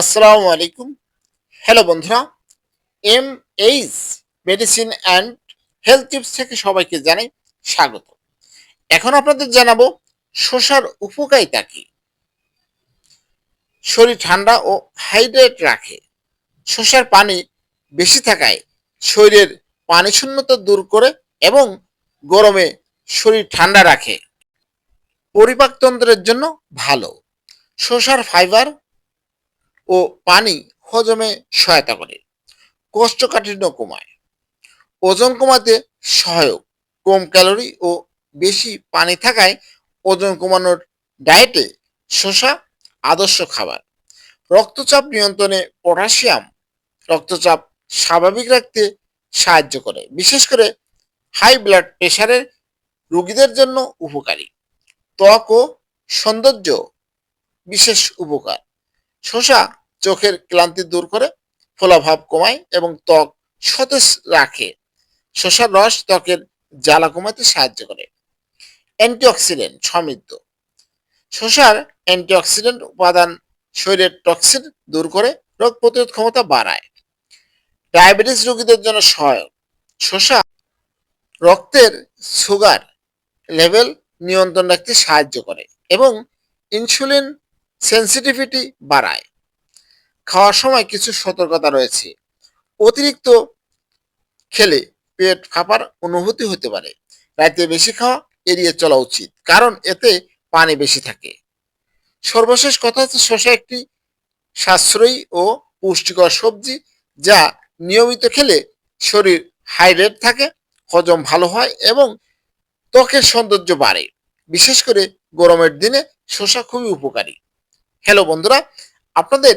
আসসালামু আলাইকুম। হ্যালো বন্ধুরা M H medicine and health tips থেকে সবাইকে জানাই স্বাগত। এখন আপনাদের জানাব, শসার উপকারিতা কি? শরীর ঠান্ডা ও হাইড্রেট রাখে। শসার পানি বেশি থাকায় শরীরের পানি শূন্যতা দূর করে এবং গরমে শরীর ঠান্ডা রাখে। পরিপাকতন্ত্রের জন্য ভালো। শসার ফাইবার ও পানি হজমে সহায়তা করে। কোষ্ঠকাঠিন্য কমায়। ওজন কমাতে সহায়ক। কম ক্যালোরি ও বেশি পানি থাকায় ওজন কমানোর ডায়েটে শসা, আদর্শ খাবার, রক্তচাপ নিয়ন্ত্রণে পটাশিয়াম, রক্তচাপ স্বাভাবিক রাখতে সাহায্য করে। বিশেষ করে হাই ব্লাড প্রেশারের রোগীদের জন্য উপকারী। ত্বক ও সৌন্দর্য বিশেষ উপকার। শসা চোখের ক্লান্তি দূর করে ফোলাভাব কমায় এবং ত্বক সতেজ রাখে। শসার রস ত্বকের জ্বালা কমাতে সাহায্য করে। অ্যান্টিঅক্সিডেন্ট সমৃদ্ধ। শসার অ্যান্টিঅক্সিডেন্ট উপাদান শরীরের টক্সিন দূর করে রোগ প্রতিরোধ ক্ষমতা বাড়ায়। ডায়াবেটিস রোগীদের জন্য সহায়ক। শসা রক্তের সুগার লেভেল নিয়ন্ত্রণ রাখতে সাহায্য করে এবং ইনসুলিন সেন্সিটিভিটি বাড়ায়। খাওয়ার সময় কিছু সতর্কতা রয়েছে। অতিরিক্ত খেলে পেট ফাঁপার অনুভূতি হতে পারে। রাতে বেশি খাওয়া এড়িয়ে চলা উচিত, কারণ এতে পানি বেশি থাকে। সর্বশেষ কথা হচ্ছে শসা একটি সাশ্রয়ী ও পুষ্টিকর সবজি যা নিয়মিত খেলে শরীর হাইড্রেট থাকে, হজম ভালো হয় এবং ত্বকের সৌন্দর্য বাড়ে। বিশেষ করে গরমের দিনে শসা খুবই উপকারী। হ্যালো বন্ধুরা, আপনাদের